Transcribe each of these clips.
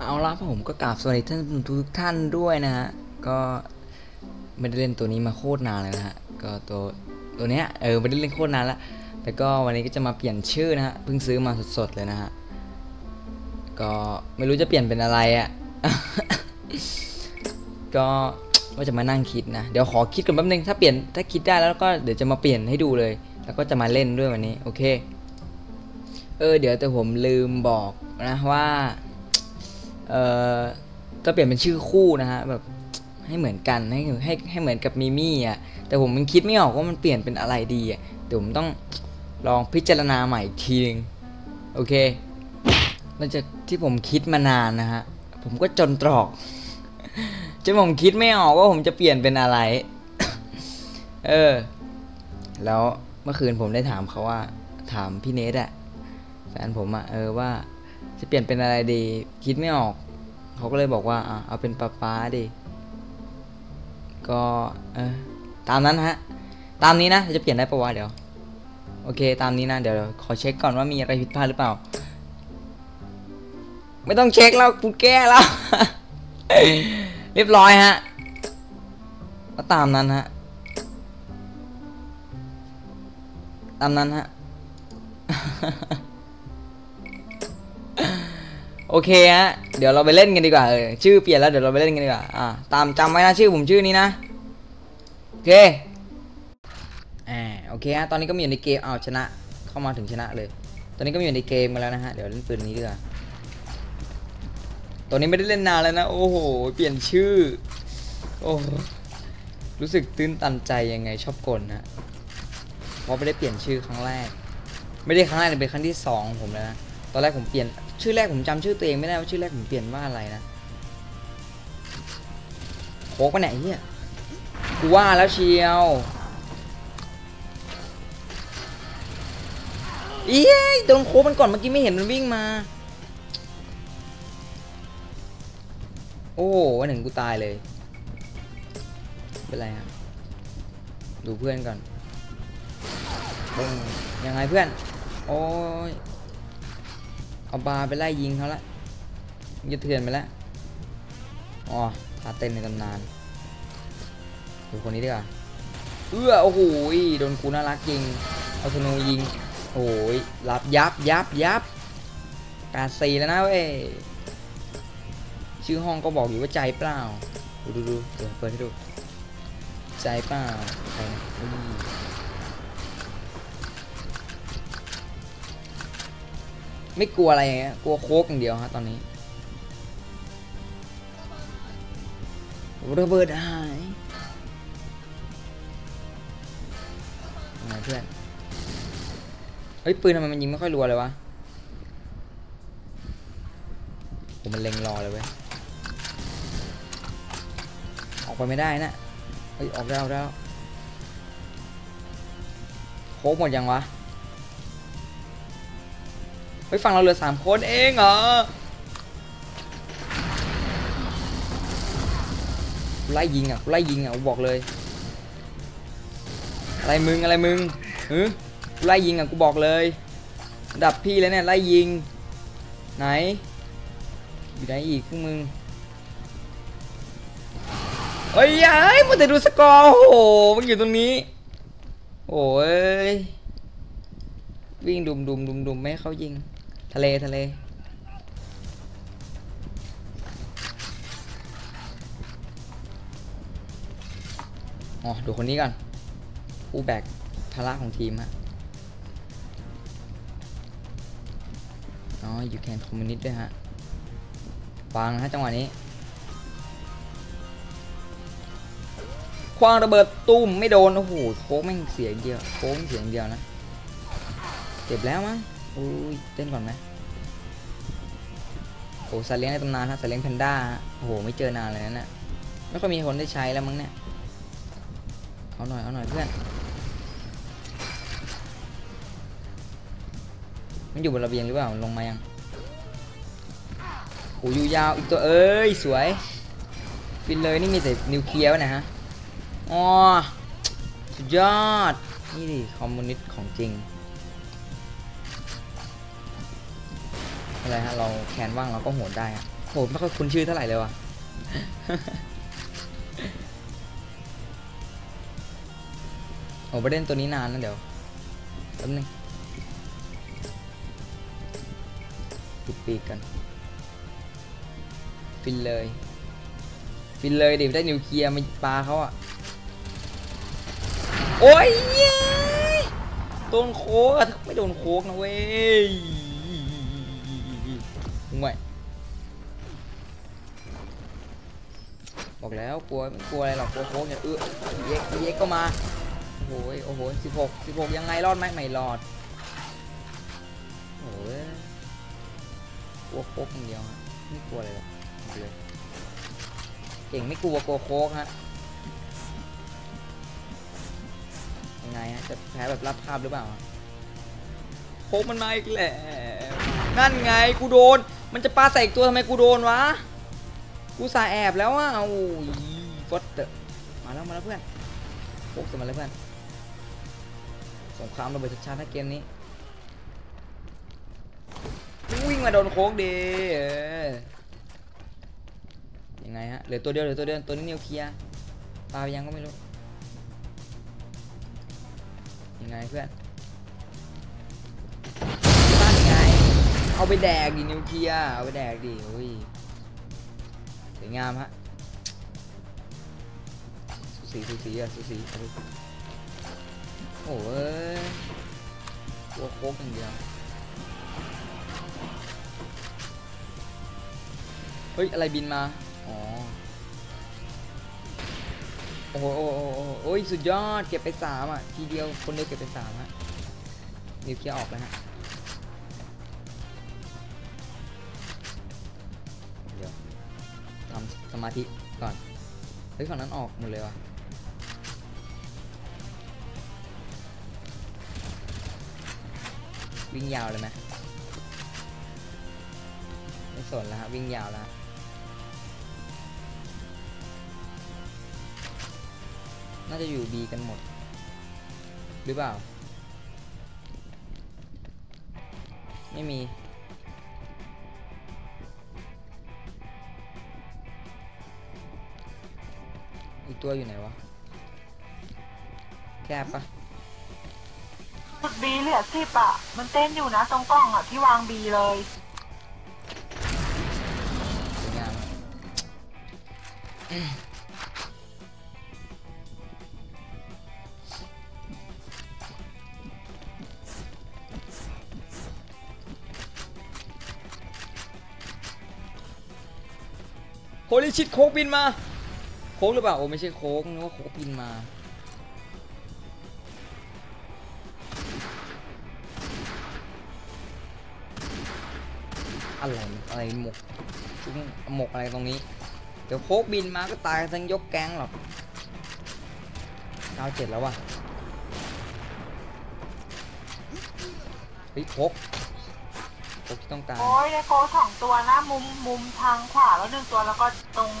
เอาละผมก็กราบสวัสดีท่านทุกท่านด้วยนะฮะ ก็ไม่ได้เล่นตัวนี้มาโคตรนานเลยนะฮะ ก็ตัวตัวเนี้ยเออไม่ได้เล่นโคตรนานละแต่ก็วันนี้ก็จะมาเปลี่ยนชื่อนะฮะ เพิ่งซื้อมาสดๆเลยนะฮะ ก็ไม่รู้จะเปลี่ยนเป็นอะไรอะ่ะ ก็ว่าจะมานั่งคิดนะ เดี๋ยวขอคิดกันแป๊บนึง ถ้าเปลี่ยนถ้าคิดได้แล้วก็เดี๋ยวจะมาเปลี่ยนให้ดูเลย แล้วก็จะมาเล่นด้วยวันนี้ โอเค เออ เดี๋ยวแต่ผมลืมบอกนะว่า เอ่อจะเปลี่ยนเป็นชื่อคู่นะฮะแบบให้เหมือนกันให้ให้ให้เหมือนกับมิมี่อะแต่ผมมันคิดไม่ออกว่ามันเปลี่ยนเป็นอะไรดีอะเดี๋ยวผมต้องลองพิจารณาใหม่อีกทีนึงโอเคหลังจากที่ผมคิดมานานนะฮะผมก็จนตรอกจนผมคิดไม่ออกว่าผมจะเปลี่ยนเป็นอะไร เออ แล้วเมื่อคืนผมได้ถามเขาว่า ถามพี่เนทอะแฟนผมอะเออว่า จะเปลี่ยนเป็นอะไรดี คิดไม่ออก เขาก็เลยบอกว่าเอาเป็นป๊าป๊าดิก็เออตามนั้นฮะ ตามนี้นะจะเปลี่ยนได้ปะวะเดี๋ยว โอเค ตามนี้นะ เดี๋ยวขอเช็คก่อนว่ามีอะไรผิดพลาดหรือเปล่า ไม่ต้องเช็คแล้วกูแก้แล้ว เรียบร้อยฮะก็ตามนั้นฮะ ตามนั้นฮะ โอเคฮะ เดี๋ยวเราไปเล่นกันดีกว่าเออชื่อเปลี่ยนแล้วเดี๋ยวเราไปเล่นกันดีกว่า อ่า ตามจำไว้นะชื่อผมชื่อนี้นะ โอเค อ่า โอเคฮะ ตอนนี้ก็มีอยู่ในเกม เอาชนะ เข้ามาถึงชนะเลย ตอนนี้ก็มีอยู่ในเกมมาแล้วนะฮะ เดี๋ยวเล่นปืนนี้ดีกว่า ตัวนี้ไม่ได้เล่นนานแล้วนะ โอ้โห เปลี่ยนชื่อ โอ้รู้สึกตื้นตันใจยังไงชอบกลนะ เพราะไม่ได้เปลี่ยนชื่อครั้งแรก ไม่ได้ครั้งแรกเป็นครั้งที่สองของผมแล้วนะ ตอนแรกผมเปลี่ยน ชื่อแรกผมจำชื่อตัวเองไม่ได้ว่าชื่อแรกผมเปลี่ยนว่าอะไรนะโคกไปไหนเฮียกูว่าแล้วเชียวเอี้ยโดนโคกมันก่อนเมื่อกี้ไม่เห็นมันวิ่งมา โอ้วันหนึ่งกูตายเลย เป็นไรครับดูเพื่อนก่อนยังไงเพื่อน โอ้ย เอาบาไปไล่ยิงเขาละจะเถื่อนไปแล้วอ๋อท่าเต้นในตำนานดูคนนี้ดีกว่าเอื้อโอ้โหโดนกูน่ารักยิงเอาธนูยิงโอ้ยรับยับยับยับแปดสี่แล้วนะเว้ยชื่อห้องก็บอกอยู่ว่าใจเปล่าดูดูดูเดี๋ยวเปิดให้ดูใจเปล่าใครนะ ไม่กลัวอะไรอย่างเงี้ยกลัวโคกอย่างเดียวฮะตอนนี้ระเบิดหายไงเพื่อนเฮ้ยปืนทำไมมันยิงไม่ค่อยรัวเลยวะผมมันเล็งรอเลยเว้ยออกไปไม่ได้นะเฮ้ยออกได้แล้วโคกหมดยังวะ ฮ้ยฝั่งเราเหลือสามคนเองเหรอไล่ยิงอะไล่ยิงอะบอกเลย อะไรมึงอะไรมึงหือไล่ยิงอะกูบอกเลย ดับพี่แล้วเนี่ยไล่ยิง ไหน อยู่ไหนอีกพวกมึงเฮ้ยยัยมันจะดูสกอร์โอ้โหมันอยู่ตรงนี้ โอ้ยวิ่งดุมดุมดุมดุมไม่ให้เขายิง ทะเลทะเลอ๋อดูคนนี้ก่อนผู้แบกภาระของทีมฮะอ๋อ you can communist ด้วยฮะวางฮะจังหวะนี้ควางระเบิดตุ้มไม่โดน โอ้โหโค้งแม่งเสียงเดียวโค้งเสียงเดียวนะ เจ็บแล้วมั้ง อุ้ยเต้นก่อนไหมโอ้สัตว์เลี้ยงในตำนานฮะสัตว์เลี้ยงแพนด้าโอ้โหไม่เจอนานเลยนะเนี่ยไม่ค่อยมีคนได้ใช้แล้วมั้งเนี่ยเอาหน่อยเอาหน่อยเพื่อนมันอยู่บนระเบียงหรือเปล่าลงมายังโอ้ยูยาวอีกตัวเอ้ยสวยฟินเลยนี่มีแต่นิวเคลียร์นะฮะอ๋อสุดยอดนี่ดิคอมมูนิสต์ของจริง อะไรฮะเราแคนว่างเราก็โหนได้อะโหไม่ค่อยคุ้นชื่อเท่าไหร่เลยว่ะโอ้ประเด็นตัวนี้นานนะเดี๋ยวแป๊บนึงปิดปีกกัน ฟินเลย ฟินเลยเดิได้นิวเคลียร์มาปลาเขาอะโอ้ยโดนโคกไม่โดนโคกนะเว้ย บอกแล้วกลัวไม่กลัวอะไรหรอกกลัวโคกเนี่ยเออเอ็กเอ็กก็มาโอ้โหโอ้โหสิบหกสิบหกยังไงรอดไหมไม่รอดโอ้ยกลัวโคกอย่างเดียวฮะไม่กลัวอะไรหรอกเลยเก่งไม่กลัวกลัวโคกฮะยังไงฮะจะแพ้แบบรับภาพหรือเปล่าโคกมันมาอีกแล้วนั่นไงกูโดน มันจะปาใส่อีกตัวทำไมกูโดนวะ กูสาแอบแล้วอะโอ้ยฟอตเตอร์มาแล้วมาแล้วเพื่อนโคกจะมาแล้วเพื่อนสงครามระเบิดชัดๆนะเกมนี้วิ่งมาโดนโค้งดียังไงฮะเหลือตัวเดียวเหลือตัวเดียวตัวนี้นิวเคลียร์ปาไปยังก็ไม่รู้ยังไงเพื่อนตั้นไงเอาไปแดกดินิวเคลียร์เอาไปแดกดิโอ้ย วยงามฮะสูสีสูสีอะสูสีเอาไปโอ้ยตัวโค้งอย่างเดียวเฮ้ย อะไรบินมา อ๋อโอ้โหโอ้โหโอ้โหโอ้ย สุดยอด เก็บไปสามอะ ทีเดียว คนเดียวเก็บไปสามฮะนิวเคลียร์ออกแล้วฮะ สมาธิก่อนเฮ้ยฝั่งนั้นออกหมดเลยวะวิ่งยาวเลยไหมไม่สนแล้วฮะวิ่งยาวแล้วน่าจะอยู่ B กันหมด หรือเปล่า ไม่มี อีกตัวอยู่ไหนวะ แคบปะจุดบีเหลือสิบอะ มันเต้นอยู่นะตรงกล้องอะที่วางบีเลย สวยงามโฮลิชิตโคกบินมาโค้กหรือเปล่าโอ้ไม่ใช่โค้กนึกว่าโคกบินมา อะไรอะไรหมกชุ้งหมกอะไรตรงนี้ เดี๋ยวโคกบินมาก็ตายทั้งยกแก๊งหรอกเก้าเจ็ดแล้วว่ะเฮ้ยโคกโคกที่ต้องการโอ้ยไดโกสองตัวนะมุมมุมทางขวาแล้วหนึ่งตัวแล้วก็ตรง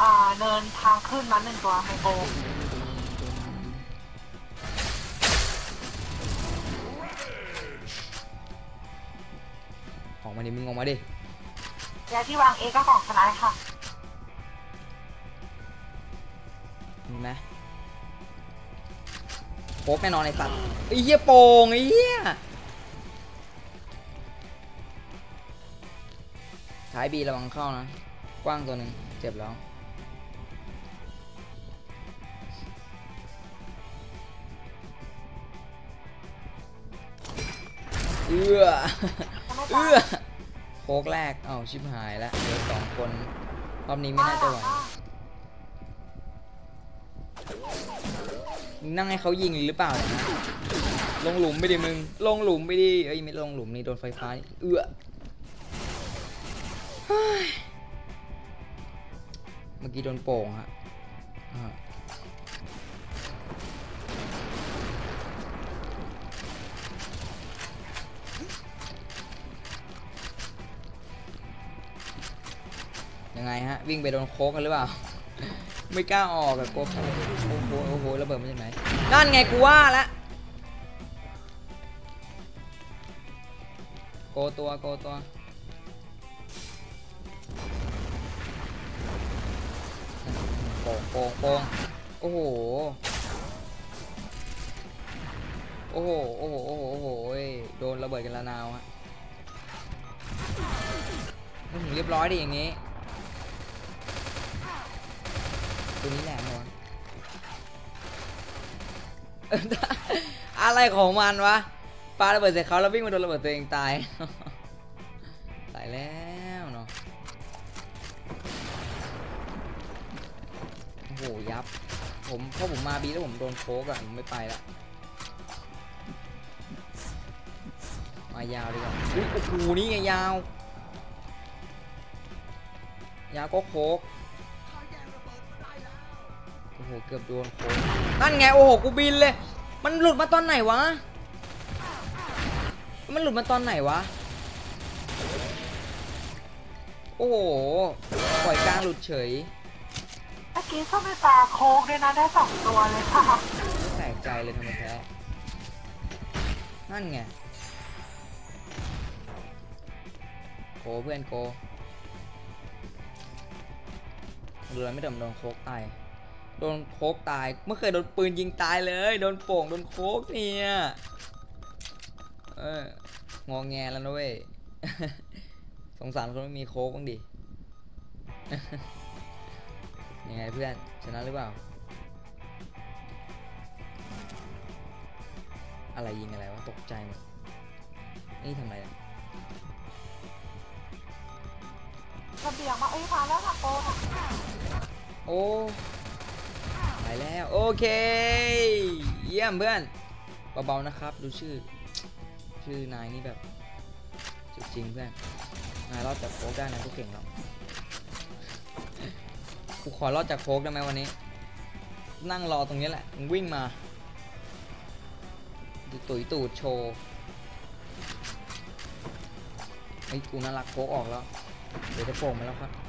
อ่าเนินทางขึ้นมาหนึ่งตัวไดโกออกมาดิมึงออกมาดิยาที่วางเอก็ของสไนด์ค่ะมีไหมโคกแน่นอนไอ้สัตว์ไอ้เหี้ยโป่งไอ้เหี้ยท้ายบีระวังเข้านะ กว้างตัวหนึ่งเจ็บแล้ว เอื้อเอื้อโคกแรกเอ้าชิบหายแล้วเหลือสองคนรอบนี้ไม่น่าจะไหวมึงนั่งให้เขายิงหรือเปล่าเนี่ยนะลงหลุมไปดิมึง ลงหลุมไปดิเอ้ยไม่ลงหลุมนี่โดนไฟฟ้านี่เอื้อเฮ้ยเมื่อกี้โดนโป่งฮะ ยังไงฮะ วิ่งไปโดนโค้กันหรือเปล่า ไม่กล้าออกแบบโกโอ้โหโอ้โหระเบิดมาจากไหนนั่นไงกูว่าละโกตัวโกตัวโป่งโป่งโป่งโอ้โหโอ้โห โอ้โห โอ้โห โอ้โห โดนระเบิดกันละนาวฮะเรียบร้อยดิอย่างนี้ ตัวนี้แหลมวะอะไรของมันวะปาระเบิดใส่เขาแล้ววิ่งมาโดนระเบิดตัวเองตายตายแล้วเนาะโอ้โหยับ ผมพอผมมาบีแล้วผมโดนโคกอะผมไม่ไปละมายาวดีกว่าอุ้ยโอ้โหนี่ไงยาว ยาวก็โคก เกือบโดนโคกนั่นไงโอ้โหกูบินเลย มันหลุดมาตอนไหนวะ มันหลุดมาตอนไหนวะ โอ้โหปล่อยกลางหลุดเฉยเมื่อกี้ส้มในตาโค้กด้วยนะได้สองตัวเลยค่ะไม่แปลกใจเลยทำไมแพ้นั่นไงโกเพื่อนโกดูแล้วไม่โดนโดนโคกตาย โดนโคกตายไม่เคยโดนปืนยิงตายเลย โดนโป่งโดนโคกเนี่ยเอองอแงแล้วนะเว้ยสงสารคนไม่มีโคกบ้างดิยังไงเพื่อนชนะหรือเปล่า อะไรยิงอะไรวะตกใจหมดนี่ทำอะไรเนี่ยระเบียงมาเอ้ยมาแล้วค่ะโกค่ะโอ้ ไปแล้วโอเค เยี่ยมเพื่อนเบาๆนะครับ ดูชื่อ ชื่อนายนี่แบบจริงเพื่อนนายรอดจากโฟกได้นะกูเก่งแล้วกูขอรอดจากโฟกได้ไหมวันนี้ นั่งรอตรงนี้แหละมึงวิ่งมาดูตุ๋ยตูดโชว์ไอ้กูน่ารักโฟกออกแล้วเดี๋ยวจะโป่งมาแล้วครับ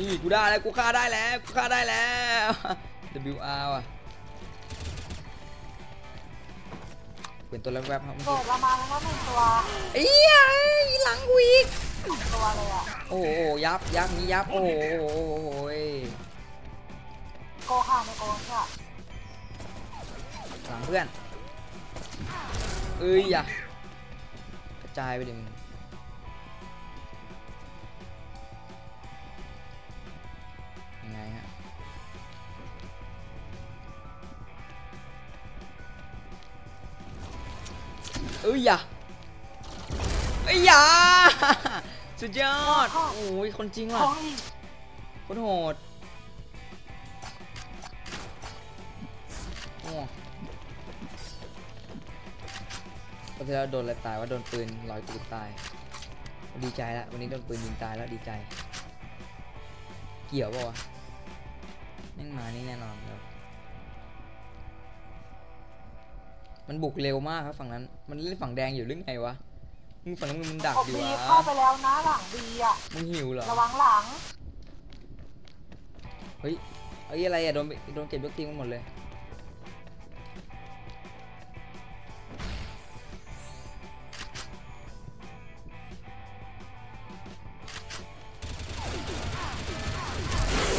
นี่กูได้แล้วกูฆ่าได้แล้วกูฆ่าได้แล้ว WR อะเป็นตัวแรกๆครับเมื่อเกิกี้ดละมาแล้วนะหนึ่งตัวเอ้ยหลังกูอีกสองตัวเลยอะโอ้โหยับยับนี้ยับโอ้โหโอ้โหโอ้โหยโกค่ะในโกค่ะหลังเพื่อนเอ้ยอย่ะกระจายไปดิมึง เอ้ยอย่าเอ้ยอย่าสุดยอด โอ้ย คนจริงว่ะโค้งอีกโคตรโหดโอ้ก็ที่แล้วโดนอะไรตายว่าโดนปืนลอยตูดตาย ดีใจแล้ววันนี้โดนปืนยิงตายแล้วดีใจ เกี่ยวป่าวะแม่งมานี่แน่นอน มันบุกเร็วมากครับฝั่งนั้น มันเล่นฝั่งแดงอยู่หรือไงวะ มึงฝั่งนั้นมึงดักผมอยู่บีวะเข้าไปแล้วนะหลังบีอะ มึงหิวเหรอ ระวังหลัง เฮ้ยเอ้ยอะไรอะโดนโดนเก็บยกทีมกันหมดเลย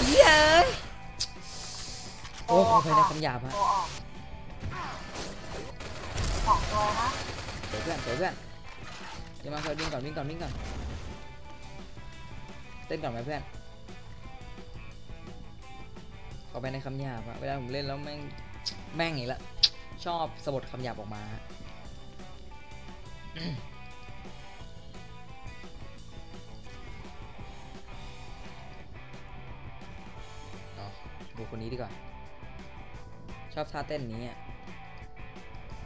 เย้ยโอ้ขออภัยในคำหยาบฮะ นะเดี๋ยวเพื่อนเดี๋ยวเพื่อนเดี๋ยวมาเขาวิ่งก่อนวิ่งก่อนวิ่งก่อนเต้นก่อนไหมเพื่อนขอไปในคำหยาบอะเวลาผมเล่นแล้วแม่งแม่งอีกล้วชอบสะบดคำหยาบออกมาฮะอ๋อดูคนนี้ดีกว่า ชอบท่าเต้นนี้อะ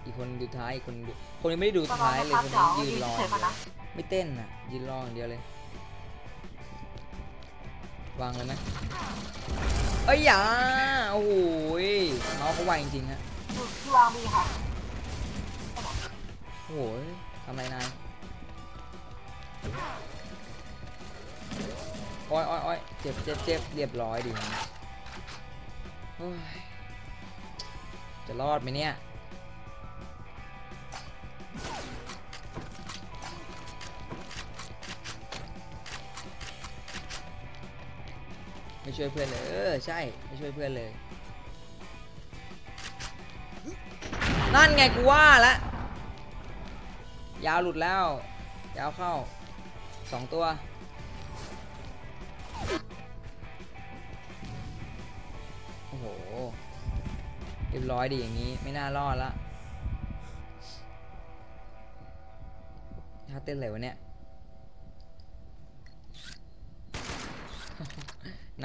อีกคนดูท้ายอีกคนดูคนนี้ไม่ได้ดูท้ายเลยคนนี้ยืนรออย่างเดียวไม่เต้นอะยืนรออย่างเดียวเลยวางเลยไหมเอ้ยอย่าโอ้โหยน้องเขาไวจริงๆฮะอยู่ที่วางบีค่ะโอ้โหยทำไรนายโอ้ยโอ้ยโอ้ยเจ็บเจ็บเจ็บเรียบร้อยดีนะโอ้ยจะรอดไหมเนี่ย ไม่ช่วยเพื่อนเลย เออ ใช่ ไม่ช่วยเพื่อนเลย นั่นไงกูว่าละ ยาวหลุดแล้ว ยาวเข้าสองตัว โอ้โห เรียบร้อยดีอย่างนี้ ไม่น่ารอดละท่าเต้นอะไรวะเนี่ย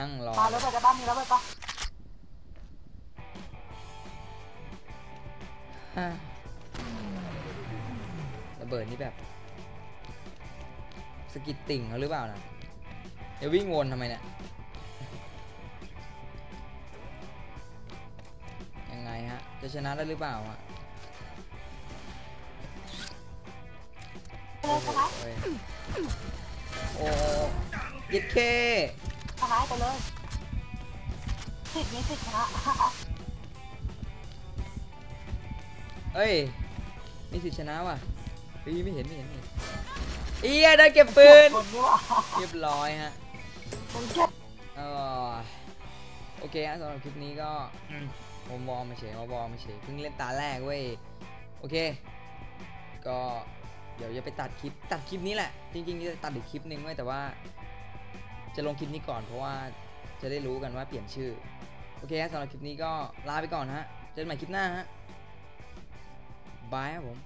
นั่งรอมาแล้วไปจะบ้านนี้แล้วไปปะอะระเบิดนี่แบบสกิดติ่งเขาหรือเปล่านะจะวิ่งวนทำไมเนี่ยยังไงฮะ จะชนะได้หรือเปล่าอะไปเลยชนะโอ้ยโอ้เย็ดเค ชนะไปเลยสิบนี้สิบชนะเอ้ยมีสิทธิชนะว่ะเฮ้ยไม่เห็นไม่เห็นไม่เห็นเอียได้เก็บปืนคนนี่หว่าเรียบร้อยฮะคนเจ็บเออโอเคฮะสำหรับคลิปนี้ก็อืมผมวอร์มมาเฉยวอร์มมาเฉยเพิ่งเล่นตาแรกเว้ยโอเค ก็เดี๋ยวจะไปตัดคลิปตัดคลิปนี้แหละ จริงๆจะตัดอีกคลิปนึงไว้ยแต่ว่า จะลงคลิปนี้ก่อนเพราะว่าจะได้รู้กันว่าเปลี่ยนชื่อ โอเคฮะสำหรับคลิปนี้ก็ลาไปก่อนฮะ เจอกันใหม่คลิปหน้าฮะ บายครับผม